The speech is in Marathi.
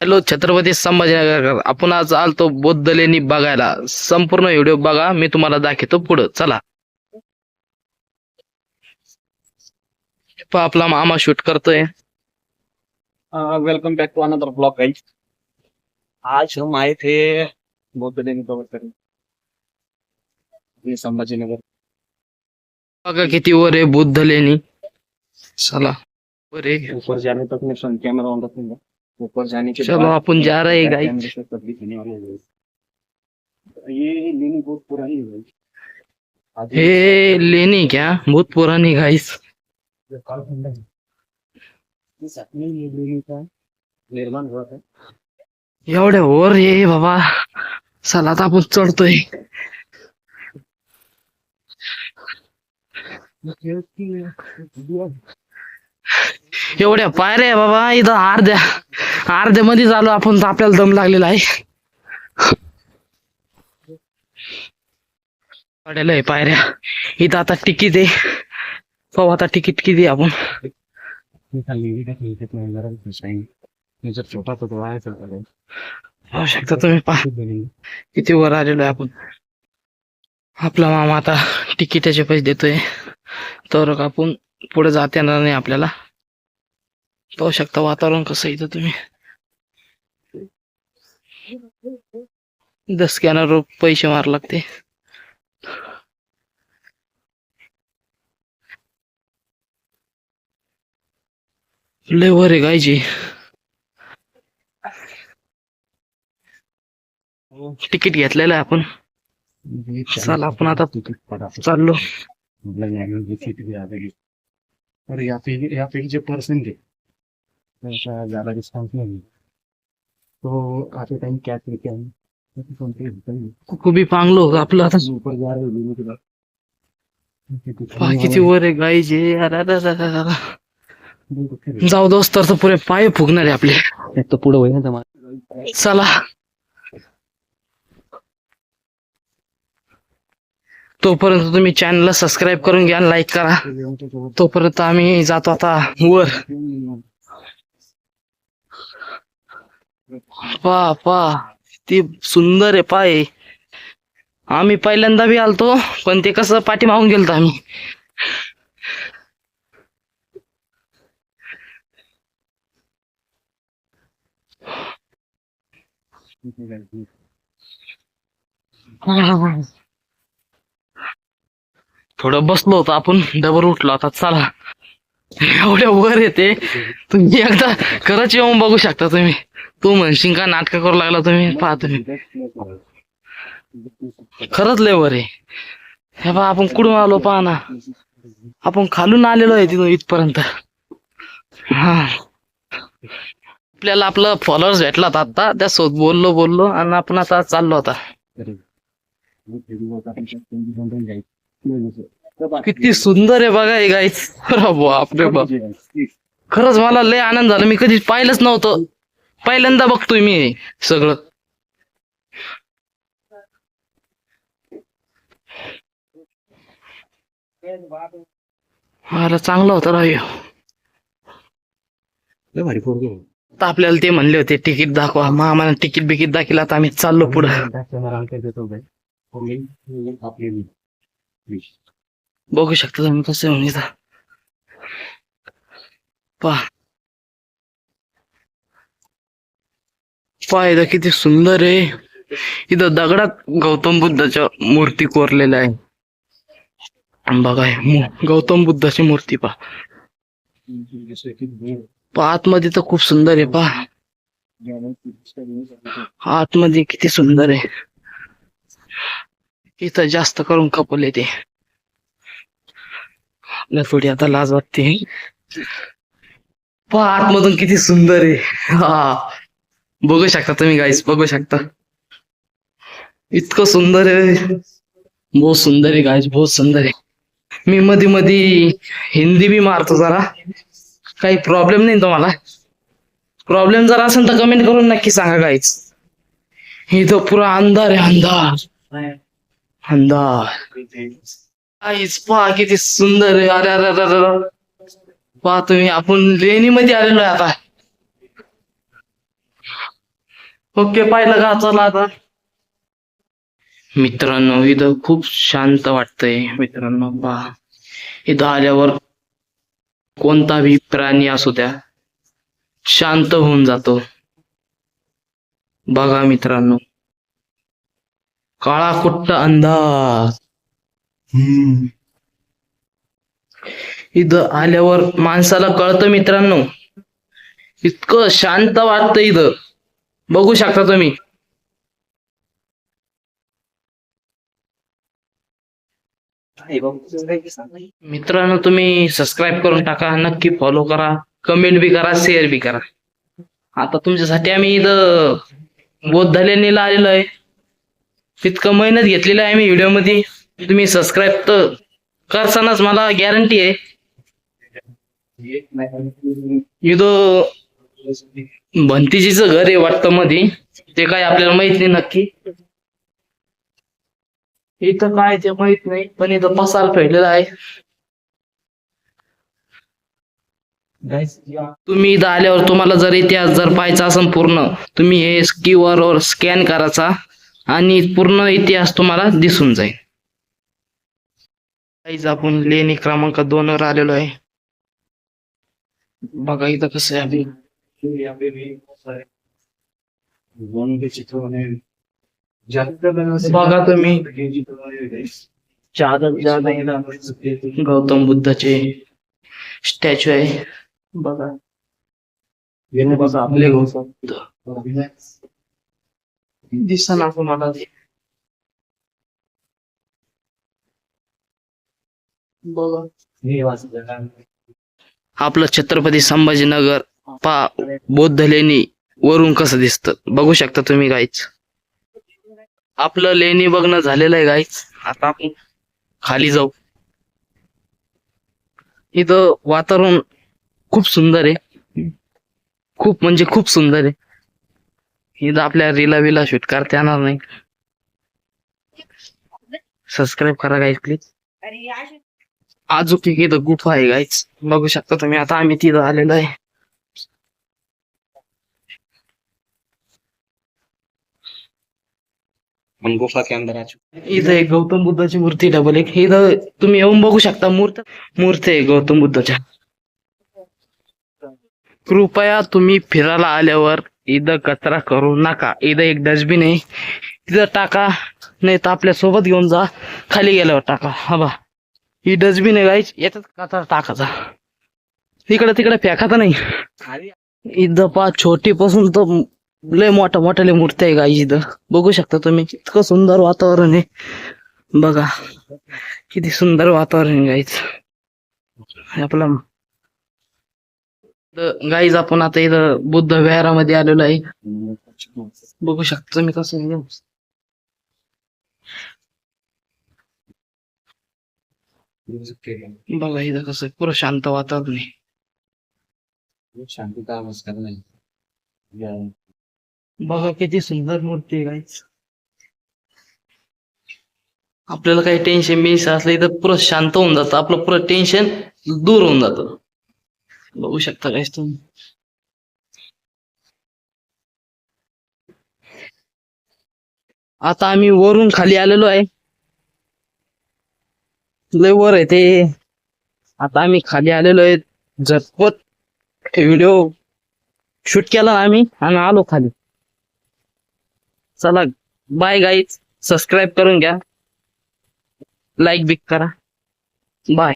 हॅलो छत्रपती संभाजीनगर. आपण आज आलतो बौद्ध लेणी बघायला. संपूर्ण व्हिडिओ बघा मी तुम्हाला दाखवतो पुढं. चला. आपला मामा शूट करतोय. Welcome back to another blog guys आज हम आए थे बौद्ध लेनी कवर करने संभाजीनगर. बघा किती वर आहे बुद्ध लेणी चला. वर आहे. ऊपर जाने तक मैं फ्रंट कैमरा ऑन रखूंगा. ऊपर जाने के चलो, अपन जा रहे हैं, back guys. camera से तब दिखने वाला है ये लेनी बहुत पुरानी है हे लेणी क्या? बहुत पुरानी ये ये ये लेनी का निर्माण हुआ था। एवढ्या वर ये बाबा चला आता आपण चढतोय एवढ्या पायऱ्या बाबा इथं अर्ध्या अर्ध्या मध्ये आलो आपण तर आपल्याला दम लागलेला आहे. वाढलेलं आहे पायऱ्या. इथं आता तिकीट आहे. पाहू आता तिकीट किती आहे आपण. पाहू शकता तुम्ही पा किती वर आलेलो आहे आपण. आपला मामा आता तिकिटाचे पैसे देतोय. तर आपण पुढे जाता येणार नाही आपल्याला. पाहू शकता वातावरण कसं इथं तुम्ही. दस स्कॅनर पैसे मार लागते. लय आहे गायची तिकीट घेतलेलं आहे आपण. चाल आपण आता चाललो. या यहाँ की सीट भी पर्सन डिस्काउंट नाही? तो आते टाइम कैश लेके आए पांगलो आपलं. आता ऊपर जा रहे हो किती वर आहे गाईचे. जाऊ दोस्त तर पुरे पाय फुगणार आहे आपले. तो पुढे होईल ना चला. तोपर्यंत तुम्ही चॅनलला सबस्क्राईब करून घ्या लाईक करा. तोपर्यंत आम्ही जातो आता वर. पा पा. ती सुंदर आहे पाय. आम्ही पहिल्यांदा बी आलतो पण ते कसं पाठी मागून गेलतो आम्ही. थोडं बसलो होतो आपण डबर उठलो. आता चला. एवढ्या वर येते तुम्ही एकदा खरंच येऊन बघू शकता तुम्ही. तू म्हणशील का नाटक करू लागला तुम्ही? पाह तुम्ही. खरंच लय बरे हे बा आपण कुठून आलो पहा ना. आपण खालून आलेलो आहे तिथून इथपर्यंत. हा. आपल्याला आपलं फॉलोअर्स भेटला आता. त्यासोबत बोललो बोललो आणि आपण आता चाललो आता. किती सुंदर आहे बघा हे गाईच बापरे बाप. खरंच मला लय आनंद झाला. मी कधी पाहिलंच नव्हतं. पहिल्यांदा बघतोय मी हे सगळं. मला चांगलं होतं हे. आता आपल्याला ते म्हणले होते तिकीट दाखवा. मग आम्हाला तिकीट बिकीट दाखिला आता आम्ही चाललो पुढे. बघू शकता तुम्ही कसं म्हणून इथं. पहा. पहा किती सुंदर आहे. इथं दगडात गौतम बुद्धाच्या मूर्ती कोरलेल्या आहे. बघा गौतम बुद्धाची मूर्ती पहा. पहा आतमध्ये तर खूप सुंदर आहे पहा. आतमध्ये किती सुंदर आहे. इथं जास्त करून कपल येते थोडी आता लाज वाटते. पहा आतमधून किती सुंदर आहे. हा. बघू शकता तुम्ही गाईस बघू शकता. इतकं सुंदर आहे. बहुत सुंदर आहे गाईस बहुत सुंदर आहे. मी मध्ये मध्ये हिंदी बी मारतो जरा. काही प्रॉब्लेम नाही तुम्हाला. प्रॉब्लेम जर असेल तर कमेंट करून नक्की सांगा गाईच इथं पुरा अंधार आहे अंधार. अंधार. आईच पहा किती सुंदर आहे. अरे अरे अरे अरे अरे. पहा तुम्ही आपण लेणी मध्ये आलेलो आहे आता. ओके पाहिलं का चला आता? मित्रांनो इथं खूप शांत वाटतंय. मित्रांनो पहा. इथं आल्यावर कोणताही प्राणी असू द्या शांत होऊन जातो. बघा मित्रांनो काळा कुट्ट अंधार. इथं आल्यावर माणसाला कळतं मित्रांनो इतकं शांत वाटतं इथं. बघू शकता तुम्ही. मित्रांनो तुम्ही सबस्क्राईब करून टाका नक्की फॉलो करा कमेंट बी करा शेअर बी करा. आता तुमच्यासाठी आम्ही इथं बोधलेला आलेलो आहे. तितकं मेहनत घेतलेलं आहे मी व्हिडिओमध्ये तुम्ही सबस्क्राईब तर करसानच मला गॅरंटी आहे. इथं भंतीजीचं घर आहे वाटतं मध्ये ते काय आपल्याला माहीत नाही नक्की. इथं काय ते माहीत नाही पण इथं पसार फेडलेला आहे. तुम्ही इथं आल्यावर तुम्हाला जर इतिहास जर पाहायचा असेल पूर्ण तुम्ही हे क्यूआर वर स्कॅन करायचा आणि पूर्ण इतिहास तुम्हाला दिसून जाईल. काहीच आपण लेणी क्रमांक दोन वर आलेलो आहे. बघा इथं कसं आहे. आधी. बघा तुम्ही गौतम बुद्धाचे स्टॅच्यू आहे बघा बघा आपले गौतम बुद्ध दिसना मला ते बघा आपलं छत्रपती संभाजीनगर. पा बौद्ध लेणी वरून कसं दिसतं? बघू शकता तुम्ही गाईच आपलं लेणी बघणं झालेलं आहे गाईच आता आपण खाली जाऊ. इथं वातावरण खूप सुंदर आहे. खूप म्हणजे खूप सुंदर आहे. इथं आपल्या रिला विला शूट करता येणार नाही. सबस्क्राईब करा गाईज प्लीज अजून इथं गुफा आहे गाईच बघू शकता तुम्ही आता आम्ही तिथं आलेलो आहे. हम गुफा के अंदर आ चुके इथं एक गौतम बुद्धाची मूर्ती डबल एक. इथं तुम्ही येऊन बघू शकता मूर्त मूर्ती आहे गौतम बुद्धाच्या. कृपया तुम्ही फिरायला आल्यावर इथं कचरा करू नका. इथं एक डस्टबिन आहे. तिथं टाका नाही तर आपल्यासोबत घेऊन जा. खाली गेल्यावर टाका. हा बा. ही डस्टबिन आहे गाईच याच्यात कचरा टाकायचा. इकडे तिकडे फेकायचा नाही. इथं पा छोटी पासून तर लय मोठ्या मोठ्या मूर्ती आहे गाई इथं. बघू शकता तुम्ही इतकं सुंदर वातावरण आहे. बघा किती सुंदर वातावरण आहे गाईच. आपला गाईज आपण आता इथं बुद्ध विहारामध्ये आलेलो आहे. बघू शकता तुम्ही कसं बघा इथं कसं पुरं शांत वातावरण आहे. शांति नमस्कार नाही. बघा किती सुंदर मूर्ती आहे गाईच आपल्याला काही टेन्शन बिन्शन असलं इथं पुरं शांत होऊन जातं. आपलं पुरं टेन्शन दूर होऊन जातं. बघू शकता काहीच तुम्ही. आता आम्ही वरून खाली आलेलो आहे. लय वर आहे ते. आता आम्ही खाली आलेलो आहे. झटपट व्हिडिओ शूट केला आम्ही आणि आलो खाली. चला बाय गाईज सबस्क्राईब करून घ्या. लाईक बिक करा. बाय